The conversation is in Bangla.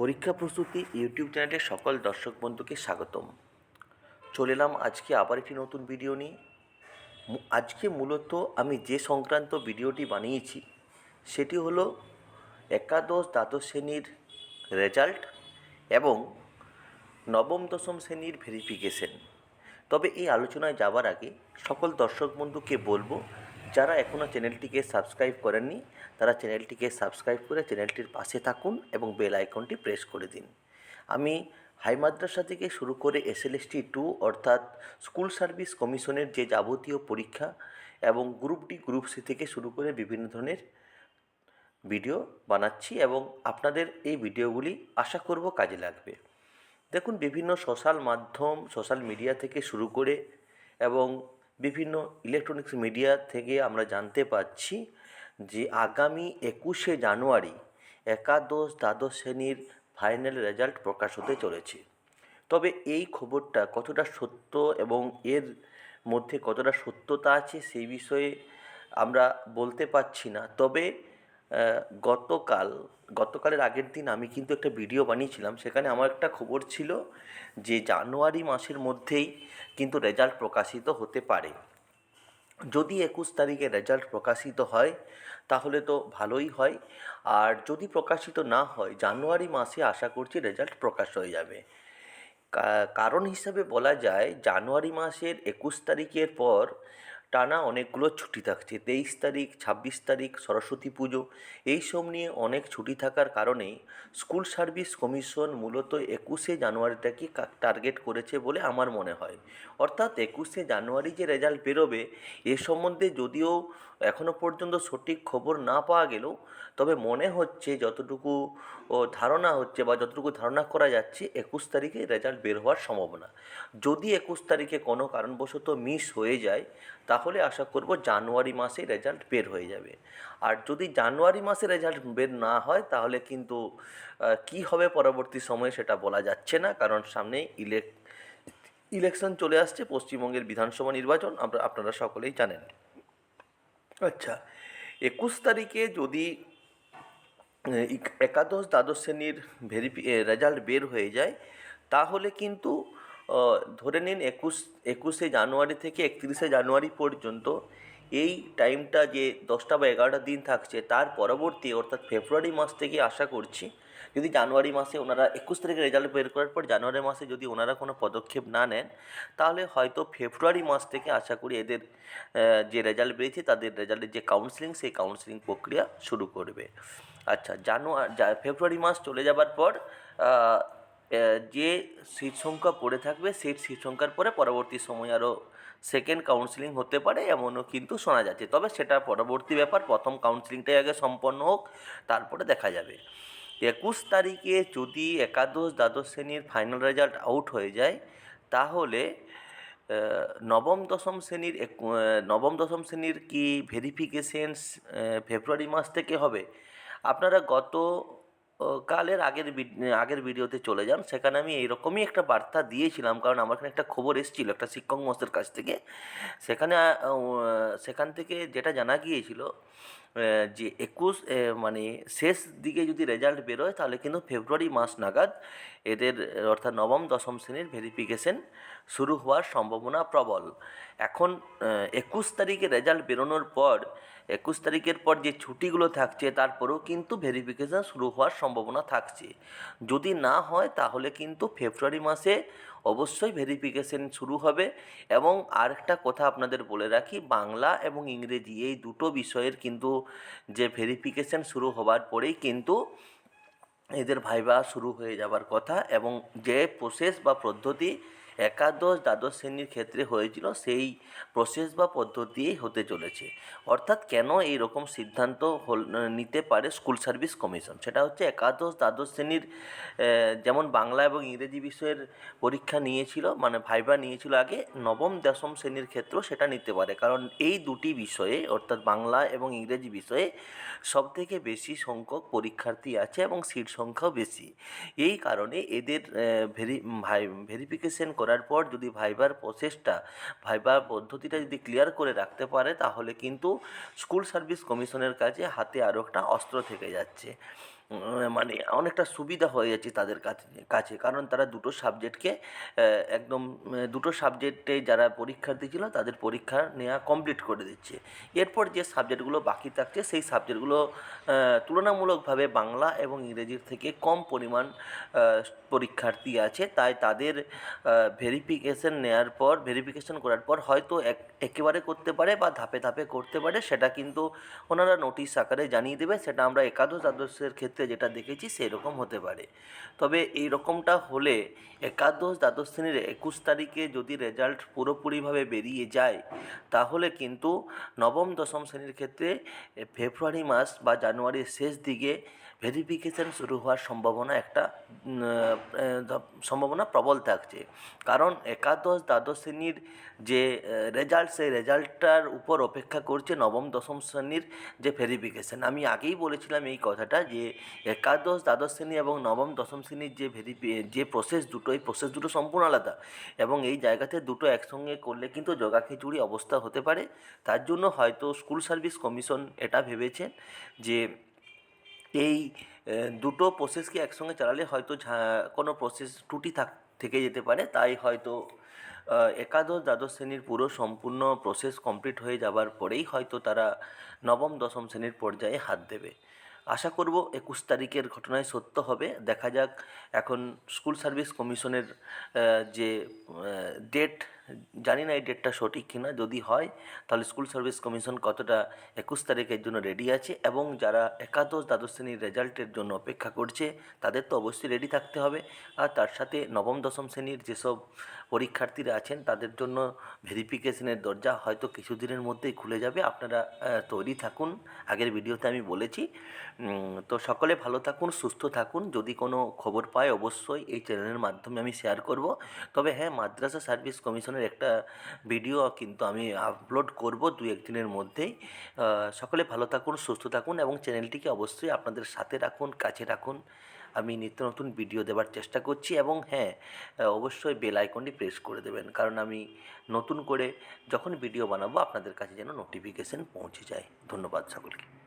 পরীক্ষা প্রস্তুতি ইউটিউব চ্যানেলের সকল দর্শক বন্ধুকে স্বাগতম। চলে এলাম আজকে আবার একটি নতুন ভিডিও নিয়ে। আজকে মূলত আমি যে সংক্রান্ত ভিডিওটি বানিয়েছি, সেটি হলো একাদশ দ্বাদশ শ্রেণির রেজাল্ট এবং নবম দশম শ্রেণির ভেরিফিকেশন। তবে এই আলোচনায় যাবার আগে সকল দর্শক বন্ধুকে বলব যারা এখনও চ্যানেলটিকে সাবস্ক্রাইব করেননি, তারা চ্যানেলটিকে সাবস্ক্রাইব করে চ্যানেলটির পাশে থাকুন এবং বেল আইকনটি প্রেস করে দিন। আমি হাই মাদ্রাসা থেকে শুরু করে এসএলএসটি টু অর্থাৎ স্কুল সার্ভিস কমিশনের যে যাবতীয় পরীক্ষা এবং গ্রুপ ডি, গ্রুপ সি থেকে শুরু করে বিভিন্ন ধরনের ভিডিও বানাচ্ছি এবং আপনাদের এই ভিডিওগুলি আশা করব কাজে লাগবে। দেখুন, বিভিন্ন সোশ্যাল মাধ্যম, সোশ্যাল মিডিয়া থেকে শুরু করে এবং বিভিন্ন ইলেকট্রনিক্স মিডিয়া থেকে আমরা জানতে পাচ্ছি যে আগামী একুশে জানুয়ারি একাদশ দ্বাদশ শ্রেণির ফাইনাল রেজাল্ট প্রকাশ হতে চলেছে। তবে এই খবরটা কতটা সত্য এবং এর মধ্যে কতটা সত্যতা আছে সেই বিষয়ে আমরা বলতে পারছি না। তবে গতকাল, গতকালের আগের দিন আমি কিন্তু একটা ভিডিও বানিয়েছিলাম। সেখানে আমার একটা খবর ছিল যে, জানুয়ারি মাসের মধ্যেই কিন্তু রেজাল্ট প্রকাশিত হতে পারে। যদি একুশ তারিখে রেজাল্ট প্রকাশিত হয়, তাহলে তো ভালোই হয়। আর যদি প্রকাশিত না হয়, জানুয়ারি মাসে আশা করছি রেজাল্ট প্রকাশ হয়ে যাবে। কারণ হিসাবে বলা যায়, জানুয়ারি মাসের একুশ তারিখের পর টানা অনেকগুলো ছুটি থাকছে। তেইশ তারিখ, ছাব্বিশ তারিখ, সরস্বতী পুজো এইসব নিয়ে অনেক ছুটি থাকার কারণেই স্কুল সার্ভিস কমিশন মূলত একুশে জানুয়ারিটাকে টার্গেট করেছে বলে আমার মনে হয়। অর্থাৎ একুশে জানুয়ারি যে রেজাল্ট বেরোবে, এ সম্বন্ধে যদিও এখনও পর্যন্ত সঠিক খবর না পাওয়া গেলেও তবে মনে হচ্ছে যতটুকু ধারণা হচ্ছে বা যতটুকু ধারণা করা যাচ্ছে, একুশ তারিখে রেজাল্ট বের হওয়ার সম্ভাবনা। যদি একুশ তারিখে কোনো কারণবশত মিস হয়ে যায় তাহলে আশা করব জানুয়ারি মাসে রেজাল্ট বের হয়ে যাবে। আর যদি জানুয়ারি মাসে রেজাল্ট বের না হয়, তাহলে কিন্তু কী হবে পরবর্তী সময়ে সেটা বলা যাচ্ছে না। কারণ সামনে ইলেক ইলেকশন চলে আসছে, পশ্চিমবঙ্গের বিধানসভা নির্বাচন। আমরা আপনারা সকলেই জানেন। আচ্ছা একুশ তারিখে যদি একাদশ দ্বাদশ শ্রেণির ভেরিফি রেজাল্ট বের হয়ে যায়, তাহলে কিন্তু ধরে নিন একুশ, একুশে জানুয়ারি থেকে একত্রিশে জানুয়ারি পর্যন্ত এই টাইমটা যে দশটা বা এগারোটা দিন থাকছে, তার পরবর্তী অর্থাৎ ফেব্রুয়ারি মাস থেকে আশা করছি, যদি জানুয়ারি মাসে ওনারা একুশ তারিখে রেজাল্ট বের করার পর জানুয়ারি মাসে যদি ওনারা কোনো পদক্ষেপ না নেন, তাহলে হয়তো ফেব্রুয়ারি মাস থেকে আশা করি এদের যে রেজাল্ট বেরিয়েছে, তাদের রেজাল্টের যে কাউন্সিলিং সেই কাউন্সিলিং প্রক্রিয়া শুরু করবে। আচ্ছা জানুয়ারি ফেব্রুয়ারি মাস চলে যাবার পর যে সিট সংখ্যা পড়ে থাকবে, সেই সিট সংখ্যার পরে পরবর্তী সময় আরও সেকেন্ড কাউন্সিলিং হতে পারে এমনও কিন্তু শোনা যাচ্ছে। তবে সেটা পরবর্তী ব্যাপার, প্রথম কাউন্সিলিংটাই আগে সম্পন্ন হোক, তারপরে দেখা যাবে। একুশ তারিখে যদি একাদশ দ্বাদশ শ্রেণির ফাইনাল রেজাল্ট আউট হয়ে যায়, তাহলে নবম দশম শ্রেণির নবম দশম শ্রেণির কি ভেরিফিকেশন ফেব্রুয়ারি মাস থেকে হবে? আপনারা গত কালের আগের আগের ভিডিওতে চলে যান। সেখানে আমি এইরকমই একটা বার্তা দিয়েছিলাম, কারণ আমার এখানে একটা খবর এসেছিল একটা শিক্ষক মহাশয়ের কাছ থেকে। সেখানে সেখান থেকে যেটা জানা গিয়েছিল যে একুশ মানে শেষ দিকে যদি রেজাল্ট বেরোয়, তাহলে কিন্তু ফেব্রুয়ারি মাস নাগাদ এদের, অর্থাৎ নবম, দশম শ্রেণির ভেরিফিকেশন শুরু হওয়ার সম্ভাবনা প্রবল। এখন একুশ তারিখে রেজাল্ট বেরোনোর পর একুশ তারিখের পর যে ছুটিগুলো থাকছে, তারপরেও কিন্তু ভেরিফিকেশান শুরু হওয়ার সম্ভাবনা থাকছে। যদি না হয়, তাহলে কিন্তু ফেব্রুয়ারি মাসে অবশ্যই ভেরিফিকেশন শুরু হবে। এবং আরেকটা কথা আপনাদের বলে রাখি, বাংলা এবং ইংরেজি এই দুটো বিষয়ের কিন্তু যে ভেরিফিকেশন শুরু হবার পরেই কিন্তু এদের ভাইবা শুরু হয়ে যাবার কথা। এবং যে প্রসেস বা পদ্ধতি একাদশ দ্বাদশ শ্রেণির ক্ষেত্রে হয়েছিল সেই প্রসেস বা পদ্ধতিই হতে চলেছে। অর্থাৎ কেন এই রকম সিদ্ধান্ত নিতে পারে স্কুল সার্ভিস কমিশন সেটা হচ্ছে একাদশ দ্বাদশ শ্রেণির যেমন বাংলা এবং ইংরেজি বিষয়ের পরীক্ষা নিয়েছিল মানে ভাইবা নিয়েছিল আগে, নবম, দশম শ্রেণির ক্ষেত্রেও সেটা নিতে পারে। কারণ এই দুটি বিষয়ে, অর্থাৎ বাংলা এবং ইংরেজি বিষয়ে সবথেকে বেশি সংখ্যক পরীক্ষার্থী আছে এবং সিট সংখ্যাও বেশি। এই কারণে এদের ভেরি ভাই ভেরিফিকেশন করার পর যদি ভাইবার প্রসেসটা, ভাইবার পদ্ধতিটা যদি ক্লিয়ার করে রাখতে পারে, তাহলে কিন্তু স্কুল সার্ভিস কমিশনের কাছে হাতে আরও একটা অস্ত্র থেকে যাচ্ছে। মানে অনেকটা সুবিধা হয়ে যাচ্ছে তাদের কাছে কাছে। কারণ তারা দুটো সাবজেক্টকে একদম দুটো সাবজেক্টে যারা পরীক্ষার্থী ছিল তাদের পরীক্ষা নেওয়া কমপ্লিট করে দিচ্ছে। এরপর যে সাবজেক্টগুলো বাকি থাকছে, সেই সাবজেক্টগুলো তুলনামূলকভাবে বাংলা এবং ইংরেজির থেকে কম পরিমাণ পরীক্ষার্থী আছে। তাই তাদের ভেরিফিকেশন নেওয়ার পর ভেরিফিকেশন করার পর হয়তো এক, একেবারে করতে পারে বা ধাপে ধাপে করতে পারে, সেটা কিন্তু ওনারা নোটিশ আকারে জানিয়ে দেবে। সেটা আমরা একাদশ দ্বাদশের ক্ষেত্রে যেটা দেখেছি সেই রকম হতে পারে। তবে এই রকমটা হলে একাদশ দ্বাদশ শ্রেণির একুশ তারিখে যদি রেজাল্ট পুরোপুরিভাবে বেরিয়ে যায়, তাহলে কিন্তু নবম দশম শ্রেণির ক্ষেত্রে ফেব্রুয়ারি মাস বা জানুয়ারির শেষ দিকে ভেরিফিকেশন শুরু হওয়ার সম্ভাবনা একটা সম্ভাবনা প্রবল থাকছে। কারণ একাদশ দ্বাদশ শ্রেণির যে রেজাল্ট সেই রেজাল্টটার উপর অপেক্ষা করছে নবম, দশম শ্রেণির যে ভেরিফিকেশন আমি আগেই বলেছিলাম এই কথাটা যে, একাদশ দ্বাদশ শ্রেণি এবং নবম, দশম শ্রেণির যে ভেরিফি যে প্রসেস দুটো, এই প্রসেস দুটো সম্পূর্ণ আলাদা। এবং এই জায়গাতে দুটো একসঙ্গে করলে কিন্তু জগা খিচুড়ি অবস্থা হতে পারে। তার জন্য হয়তো স্কুল সার্ভিস কমিশন এটা ভেবেছেন যে এই দুটো প্রসেসকে একসঙ্গে চালালে হয়তো কোনো প্রসেস ত্রুটি থাক, থেকে যেতে পারে। তাই হয়তো একাদশ, দ্বাদশ শ্রেণির পুরো সম্পূর্ণ প্রসেস কমপ্লিট হয়ে যাবার পরেই হয়তো তারা নবম, দশম শ্রেণির পর্যায়ে হাত দেবে। আশা করব একুশ তারিখের ঘটনায় সত্য হবে। দেখা যাক, এখন স্কুল সার্ভিস কমিশনের যে ডেট জানি না এই ডেটটা সঠিক কিনা, যদি হয়, তাহলে স্কুল সার্ভিস কমিশন কতটা একুশ তারিখের জন্য রেডি আছে এবং যারা একাদশ দ্বাদশ শ্রেণির রেজাল্টের জন্য অপেক্ষা করছে, তাদের তো অবশ্যই রেডি থাকতে হবে। আর তার সাথে নবম, দশম শ্রেণির যেসব পরীক্ষার্থীরা আছেন, তাদের জন্য ভেরিফিকেশনের দরজা হয়তো কিছুদিনের মধ্যেই খুলে যাবে। আপনারা তৈরি থাকুন। আগের ভিডিওতে আমি বলেছি। তো সকলে ভালো থাকুন, সুস্থ থাকুন। যদি কোনো খবর পায়, অবশ্যই এই চ্যানেলের মাধ্যমে আমি শেয়ার করব। তবে হ্যাঁ মাদ্রাসা সার্ভিস কমিশনের একটা ভিডিও কিন্তু আমি আপলোড করব দু একদিনের মধ্যেই। সকলে ভালো থাকুন, সুস্থ থাকুন এবং চ্যানেলটিকে অবশ্যই আপনাদের সাথে রাখুন, কাছে রাখুন। আমি নিত্য নতুন ভিডিও দেওয়ার চেষ্টা করছি এবং হ্যাঁ অবশ্যই বেল আইকনটি প্রেস করে দেবেন। কারণ আমি নতুন করে যখন ভিডিও বানাবো, আপনাদের কাছে যেন নোটিফিকেশন পৌঁছে যায়। ধন্যবাদ সকলকে।